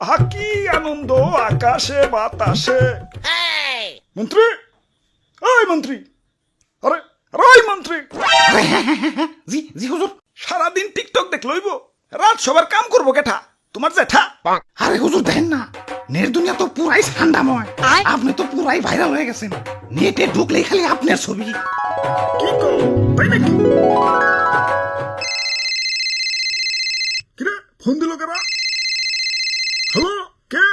আহা কি আনন্দ আকাশে বাতাসে। মন্ত্রী! ওই মন্ত্রী! আরে ওই মন্ত্রী! জি জি হুজুর। সারাদিন টিকটক দেখ লইব রাত সবার কাম করব কেঠা? তোমার জেঠা আরে হুজুর দেখেন না। নেট দুনিয়া তো পুরাই ঠান্ডাময়। আপনি তো পুরাই ভাইরাল হয়ে গেছেন। নেটে ঢুকলেই খালি আপনার ছবি। কি করো তাই নাকি? কিরে ফোন দিল কারা হ্যালো কে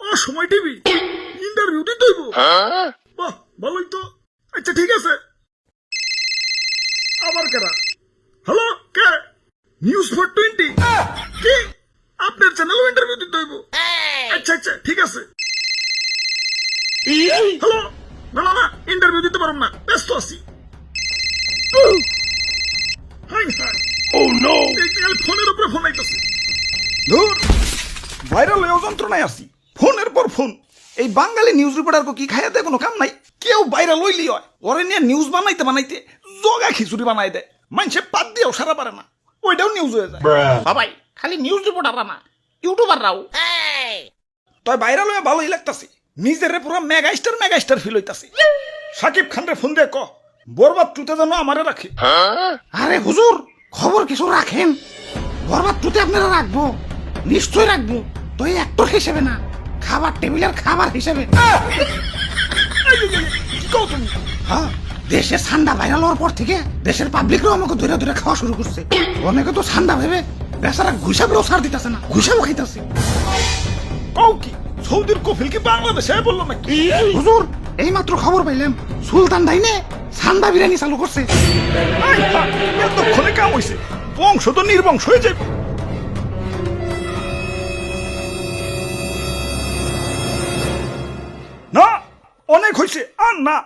ও সময় টিভি ইন্টারভিউ দিতে হইব। বাহ ভালোই তো। আচ্ছা ঠিক আছে। আবার কারা? হ্যালো কে? নিউজ ফর টোয়েন্টি কি? আপনার চ্যানেলও ইন্টারভিউ দিতে হইব। আচ্ছা আচ্ছা ঠিক আছে। হ্যালো না না না ইন্টারভিউ দিতে পারব না। ব্যস্ত আছি। High high. ও নো এই যে ফোনের উপরে ফোন আইতাছে। ধুর ভাইরাল হয়ে যন্ত্রণায় আছি। ফোনের পর ফোন এই বাঙালি নিউজ রিপোর্টার কি খাইয়াতে কোনো কাম নাই? কেউ বাইরে লইলি হয়। ওরে নিয়ে নিউজ বানাইতে বানাইতে জগা খিচুড়ি বানাই দেয়। মানুষে পাত দিয়েও সারা পারে না। ওইটাও নিউজ হয়ে যায়। সবাই খালি নিউজ রিপোর্টাররা না ইউটিউবাররাও তাই ভাইরাল হয়ে ভালোই লাগতাছে। নিজের পুরো mega star mega star feel হইতাছে। সাকিব খান রে ফোন দিয়ে ক বরবাদ টুতে যেন আমারে রাখে। আরে হুজুর খবর কিছু রাখেন। বরবাদ টুতে আপনারা রাখব। নিশ্চয় রাখব। তো এই অ্যাক্টর হিসেবে না। খাবার টেবিলের খাবার হিসেবে। হ্যাঁ দেশে ঠান্ডা ভাইরাল হওয়ার পর থেকে দেশের পাবলিকরাও আমাকে ধরে ধরে খাওয়া শুরু করছে। অনেকে তো ঠান্ডা ভেবে বেচারা ঘুষাবেও ছাড় দিতেছে না ঘুষাবো খাইতেছে। কি সৌদির কফিল কি বাংলাদেশে বলল নাকি? হুজুর এই মাত্র খবর পাইলাম সুলতান ডাইনে ঠান্ডা বিরিয়ানি চালু করছে। এতক্ষণে কাম হইছে। বংশ তো নির্বংশ হয়ে যাবে হয়েছে আর না,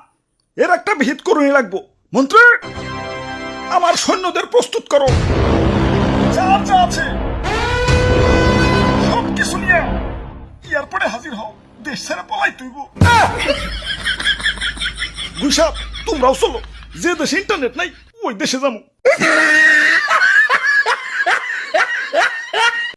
এর একটা ভিত করুনি লাগবো। মন্ত্রী, আমার সৈন্যদের প্রস্তুত করো। যা যা আছে সব কিছু নিয়ে এয়ারপোর্টে হাজির হও, দেশ ছেড়ে পলাই তুইব। গুইসাপ তোমরাও চলো, যে দেশে ইন্টারনেট নাই, ওই দেশে যাব।